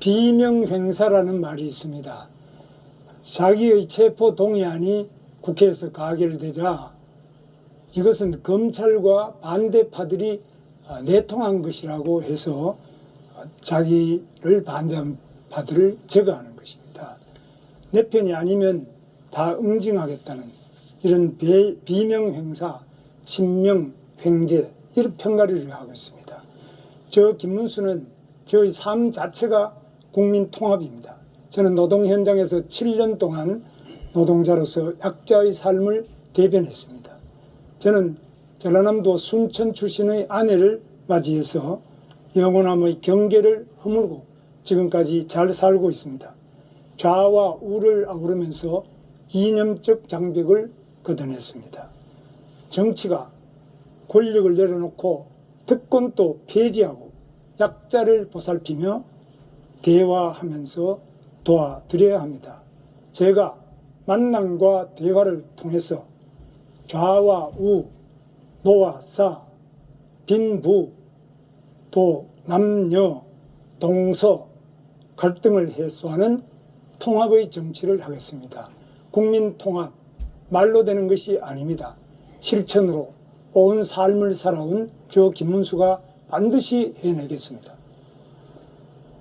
비명행사라는 말이 있습니다. 자기의 체포 동의안이 국회에서 가결되자 이것은 검찰과 반대파들이 아, 내통한 것이라고 해서 아, 자기를 반대한 파들을 제거하는 것입니다. 내 편이 아니면 다 응징하겠다는 이런 비- 비명행사, 친명, 횡재 이런 평가를 하고 있습니다. 저 김문수는 저의 삶 자체가 국민 통합입니다. 저는 노동 현장에서 7년 동안 노동자로서 약자의 삶을 대변했습니다. 저는 전라남도 순천 출신의 아내를 맞이해서 영원함의 경계를 허물고 지금까지 잘 살고 있습니다. 좌와 우를 아우르면서 이념적 장벽을 걷어냈습니다. 정치가 권력을 내려놓고 특권도 폐지하고 약자를 보살피며 대화하면서 도와드려야 합니다. 제가 만남과 대화를 통해서 좌와 우, 노와 사, 빈부, 도, 남녀, 동서 갈등을 해소하는 통합의 정치를 하겠습니다. 국민 통합 말로 되는 것이 아닙니다. 실천으로 온 삶을 살아온 저 김문수가 반드시 해내겠습니다.